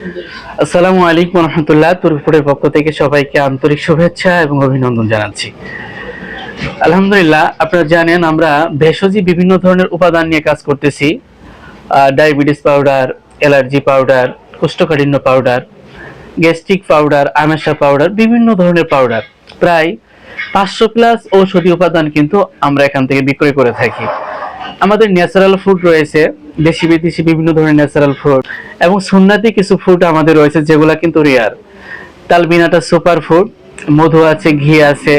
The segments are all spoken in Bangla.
আসসালামু আলাইকুম রহমতুল্লাহ তুরপুরের পক্ষ থেকে সবাইকে আন্তরিক শুভেচ্ছা এবং অভিনন্দন জানাচ্ছি। আলহামদুলিল্লাহ, আপনারা জানেন আমরা ভেষজী বিভিন্ন ধরনের উপাদান নিয়ে কাজ করতেছি। ডায়াবেটিস পাউডার, অ্যালার্জি পাউডার, কোষ্ঠকাঠিন্য পাউডার, গ্যাস্ট্রিক পাউডার, আমেশা পাউডার, বিভিন্ন ধরনের পাউডার। প্রায় পাঁচশো প্লাস ঔষধি উপাদান কিন্তু আমরা এখান থেকে বিক্রয় করে থাকি। আমাদের ন্যাচারাল ফুড রয়েছে দেশি বিদেশি বিভিন্ন ধরনের ন্যাচারাল ফুড এবং সুন্নাতি কিছু ফুড আমাদের রয়েছে, যেগুলো কিন্তু রেয়ার তালবিনাটা সুপার ফুড মধু আছে, ঘি আছে,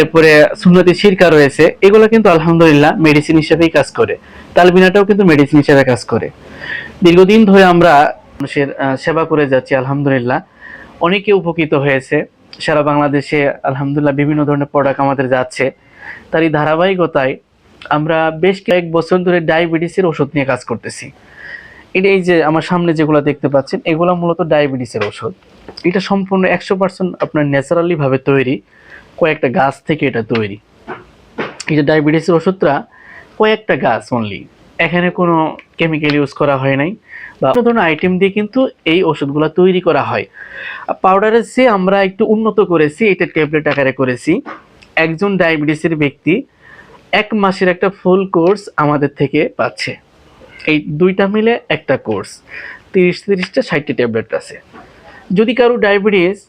এরপরে সুন্নতি সিরকা রয়েছে, এগুলো কিন্তু আলহামদুলিল্লাহ মেডিসিন হিসেবেই কাজ করে। তালবিনাটাও কিন্তু মেডিসিন হিসেবে কাজ করে। দীর্ঘদিন ধরে আমরা মানুষের সেবা করে যাচ্ছি, আলহামদুলিল্লাহ। অনেকে উপকৃত হয়েছে। সারা বাংলাদেশে আলহামদুলিল্লাহ বিভিন্ন ধরনের প্রোডাক্ট আমাদের যাচ্ছে। তার এই ধারাবাহিকতায় আমরা বেশ কয়েক বছর ধরে ডায়াবেটিসের ওষুধ নিয়ে কাজ করতেছি। এটা এই যে আমার সামনে যেগুলো দেখতে পাচ্ছেন, এগুলো মূলত ডায়াবেটিসের ওষুধ। এটা সম্পূর্ণ একশো পার্সেন্ট আপনার ন্যাচারালি ভাবে তৈরি, কয়েকটা গাছ থেকে এটা তৈরি। এই যে ডায়াবেটিসের ওষুধটা কয়েকটা গাছ অনলি এখানে কোনো কেমিক্যাল ইউজ করা হয় নাই। বা কোনো ধরনের আইটেম দিয়ে কিন্তু এই ওষুধগুলো তৈরি করা হয়। পাউডারের চেয়ে আমরা একটু উন্নত করেছি এটা ট্যাবলেট আকারে করেছি। একজন ডায়াবেটিসের ব্যক্তি এক মাসের একটা ফুল কোর্স আমাদের থেকে পাচ্ছে। এই দুইটা মিলে একটা কোর্স তিরিশ তিরিশটা ষাটটি ট্যাবলেট আছে। যদি কারও ডায়াবেটিস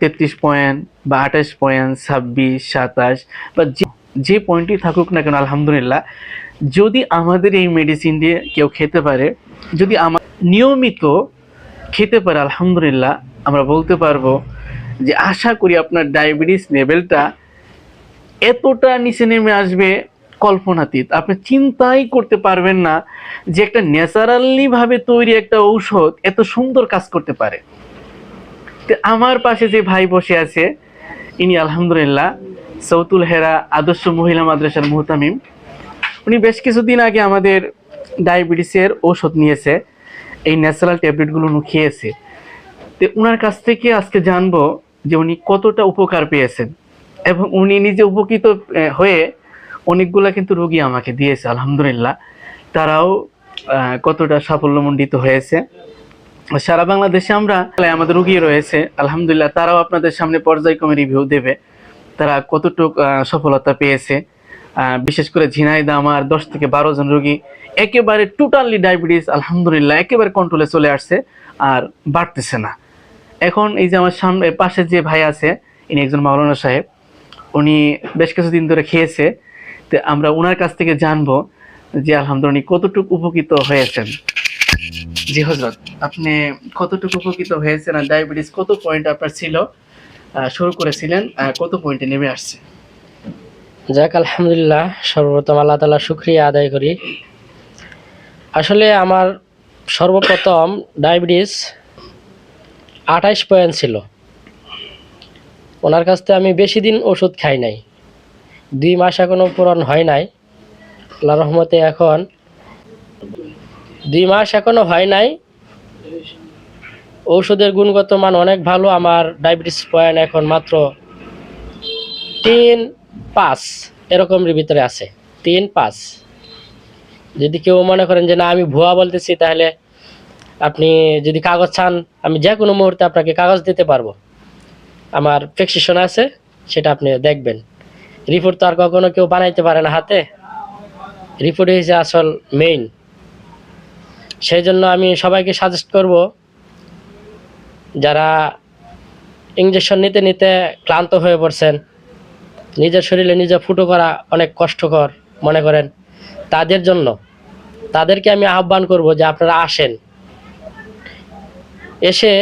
তেত্রিশ পয়েন্ট বা আঠাশ পয়েন্ট ছাব্বিশ, সাতাশ বা যে- যে পয়েন্টই থাকুক না কেন, আলহামদুলিল্লাহ, যদি আমাদের এই মেডিসিন দিয়ে কেউ খেতে পারে, যদি আমার নিয়মিত খেতে পারে, আলহামদুলিল্লাহ, আমরা বলতে পারব যে আশা করি আপনার ডায়াবেটিস লেভেলটা এতটা নিচে নেমে আসবে কল্পনাতীত। আপনি চিন্তাই করতে পারবেন না যে একটা ন্যাচারালি ভাবে তৈরি একটা ঔষধ এত সুন্দর কাজ করতে পারে। আমার পাশে যে ভাই বসে আছে, ইনি আলহামদুলিল্লাহ সৌতুল হেরা আদর্শ মহিলা মাদ্রাসার মুহতামিম। উনি বেশ কিছুদিন আগে আমাদের ডায়াবেটিসের ঔষধ নিয়েছে, এই ন্যাচারাল ট্যাবলেটগুলো উনি খেয়েছে। তো ওনার কাছ থেকে আজকে জানব যে উনি কতটা উপকার পেয়েছেন। এবং উনি নিজে উপকৃত হয়ে অনেকগুলা কিন্তু রোগী আমাকে দিয়েছে, আলহামদুলিল্লাহ। তারাও কতটা সাফল্যমণ্ডিত হয়েছে। সারা বাংলাদেশে আমরা আমাদের রুগী রয়েছে, আলহামদুলিল্লাহ, তারাও আপনাদের সামনে পর্যায়ক্রমে রিভিউ দেবে। তারা কতটুক সফলতা পেয়েছে। বিশেষ করে ঝিনাইদা আমার দশ থেকে বারো জন রুগী একেবারে টোটালি ডায়াবেটিস আলহামদুলিল্লাহ, একেবারে কন্ট্রোলে চলে আসছে আর বাড়তেছে না। এখন এই যে আমার সামনে, পাশে যে ভাই আছে, ইনি একজন মাওলানা সাহেব উনি বেশ কিছুদিন ধরে খেয়েছে। তো আমরা ওনার কাছ থেকে জানব যে আলহামদুলিল্লাহ উনি কতটুকু উপকৃত হয়েছেন। জি হজরত, আপনি কতটুকু উপকৃত হয়েছেন আর ডায়াবেটিস কত পয়েন্ট আপনার ছিল? শুরু করেছিলেন কত পয়েন্টে নেমে আসছে? যাক, আলহামদুলিল্লাহ, সর্বপ্রথম আল্লাহ তালা শুক্রিয়া আদায় করি। আসলে আমার সর্বপ্রথম ডায়াবেটিস আঠাইশ পয়েন্ট ছিল। ওনার কাছ থেকে আমি বেশি দিন ওষুধ খাই নাই। দুই মাস এখনও পূরণ হয় নাই। আল্লাহ রহমতে এখন দুই মাস এখনও হয় নাই। ঔষধের গুণগত মান অনেক ভালো, আমার ডায়াবেটিস পয়েন্ট এখন মাত্র তিন পাঁচ, এরকমের ভিতরে আছে, তিন পাঁচ। যদি কেউ মনে করেন যে না, আমি ভুয়া বলতেছি, তাহলে আপনি যদি কাগজ চান, আমি যে কোনো মুহূর্তে আপনাকে কাগজ দিতে পারব। আমার প্রেসক্রিপশন আছে, সেটা আপনি দেখবেন। রিপোর্ট তো আর কখনো কেউ বানাইতে পারে না হাতে। রিপোর্ট হয়েছে আসল মেইন সেই জন্য আমি সবাইকে সাজেস্ট করব, যারা ইঞ্জেকশন নিতে নিতে ক্লান্ত হয়ে পড়ছেন, নিজের শরীরে নিজে ফুটো করা অনেক কষ্টকর মনে করেন, তাদের জন্য। তাদেরকে আমি আহ্বান করব যে আপনারা আসেন। এসে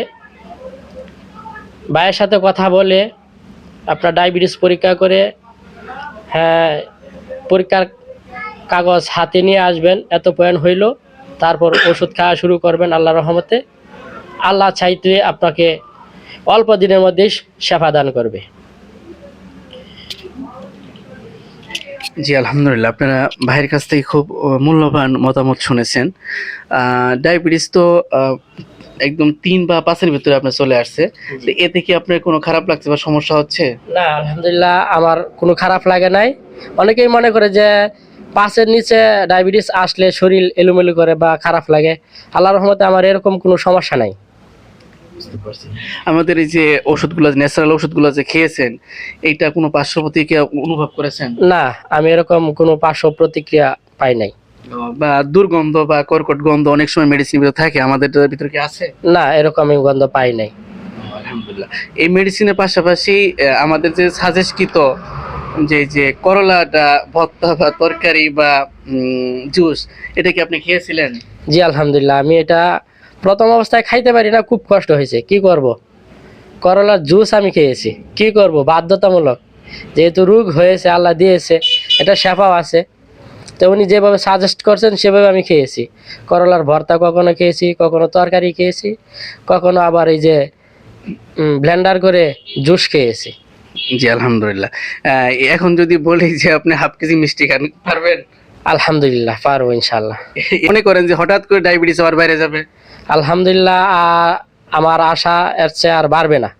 ভাইয়ের সাথে কথা বলে আপনার ডায়াবেটিস পরীক্ষা করে হ্যাঁ পরীক্ষার কাগজ হাতে নিয়ে আসবেন, এত পয়েন্ট হইল, তারপর ওষুধ খাওয়া শুরু করবেন আল্লাহ রহমতে। আল্লাহ চাইতে আপনাকে অল্প দিনের মধ্যেই সেবা দান করবে। জি, আলহামদুলিল্লাহ। আপনারা ভাইয়ের কাছ থেকে খুব মূল্যবান মতামত শুনেছেন। ডায়াবেটিস তো একদম তিন বা পাঁচের ভিতরে আপনার চলে আসছে। তো এতে কি আপনার কোনো খারাপ লাগছে বা সমস্যা হচ্ছে? না আলহামদুলিল্লাহ আমার কোনো খারাপ লাগে নাই। অনেকেই মনে করে যে পাঁচের নিচে ডায়াবেটিস আসলে শরীর এলোমেলো করে বা খারাপ লাগে। আল্লাহ রহমতে আমার এরকম কোনো সমস্যা নাই। আমাদের এই যে ওষুধগুলো ন্যাচারাল ওষুধগুলো যে খেয়েছেন এইটা কোনো পার্শ্ব প্রতিক্রিয়া অনুভব করেছেন? না আমি এরকম কোনো পার্শ্ব প্রতিক্রিয়া পাই নাই। বা দুর্গন্ধ বা কর্কট গন্ধ অনেক সময় মেডিসিন ভিতরে থাকে আমাদের ভিতরে কি আছে? না এরকম আমি গন্ধ পাই নাই। আলহামদুলিল্লাহ। এই মেডিসিনের পাশাপাশি আমাদের যে সাজেস্টকৃত যে যে করলাটা ভর্তা বা তরকারি বা জুস এটা কি আপনি খেয়েছিলেন? জি আলহামদুলিল্লাহ। আমি এটা প্রথম অবস্থায় খাইতে পারি না খুব কষ্ট হয়েছে। কি করব? করলার জুস আমি খেয়েছি। কি করব? বাধ্যতামূলক। যেহেতু রোগ হয়েছে আল্লাহ দিয়েছে এটা শেফাও আছে। তো উনি যেভাবে সাজেস্ট করছেন সেভাবে আমি খেয়েছি। করলার ভর্তা কখনো খেয়েছি কখনো তরকারি খেয়েছি কখনো আবার এই যে ব্লেন্ডার করে জুস খেয়েছি। জি আলহামদুলিল্লাহ। এখন যদি বলি যে আপনি হাফ কেজি মিষ্টি খান পারবেন? আলহামদুলিল্লাহ পারব ইনশাল্লাহ মনে করেন যে হঠাৎ করে ডায়াবেটিস আবার বাইরে যাবে? আলহামদুলিল্লাহ আমার আশা এর চেয়ে আর বাড়বে না।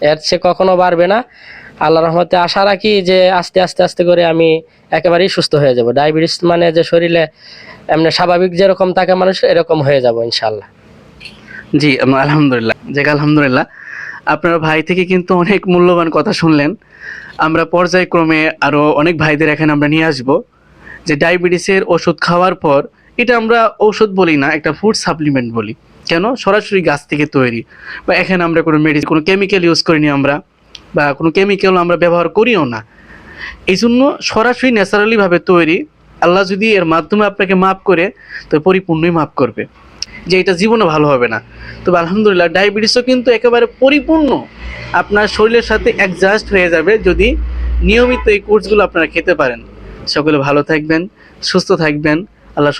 এর সে কখনো বাড়বে না। আল্লাহ রহমতে আশা রাখি যে আস্তে আস্তে আস্তে করে আমি একেবারেই সুস্থ হয়ে যাব। ডায়াবেটিস মানে যে শরীরে এমনি স্বাভাবিক যেরকম থাকে মানুষ এরকম হয়ে যাব ইনশাল্লাহ জি আলহামদুলিল্লাহ। যাক, আলহামদুলিল্লাহ। আপনার ভাই থেকে কিন্তু অনেক মূল্যবান কথা শুনলেন। আমরা পর্যায়ক্রমে আরও অনেক ভাইদের এখানে আমরা নিয়ে আসব। যে ডায়াবেটিসের ওষুধ খাওয়ার পর, এটা আমরা ওষুধ বলি না, একটা ফুড সাপ্লিমেন্ট বলি। কেন? সরাসরি গাছ থেকে তৈরি। বা এখানে আমরা কোনো মেডিসিন কোনো কেমিক্যাল ইউজ করিনি আমরা, বা কোনো কেমিক্যাল আমরা ব্যবহার করিও না। এই জন্য সরাসরি ন্যাচারালিভাবে তৈরি। আল্লাহ যদি এর মাধ্যমে আপনাকে মাফ করে, তো পরিপূর্ণই মাফ করবে। যে এটা জীবনে ভালো হবে না। তবে আলহামদুলিল্লাহ ডায়াবেটিসও কিন্তু একেবারে পরিপূর্ণ। আপনার শরীরের সাথে অ্যাডজাস্ট হয়ে যাবে যদি নিয়মিত এই কোর্সগুলো আপনারা খেতে পারেন। সকলে ভালো থাকবেন, সুস্থ থাকবেন। আল্লাহ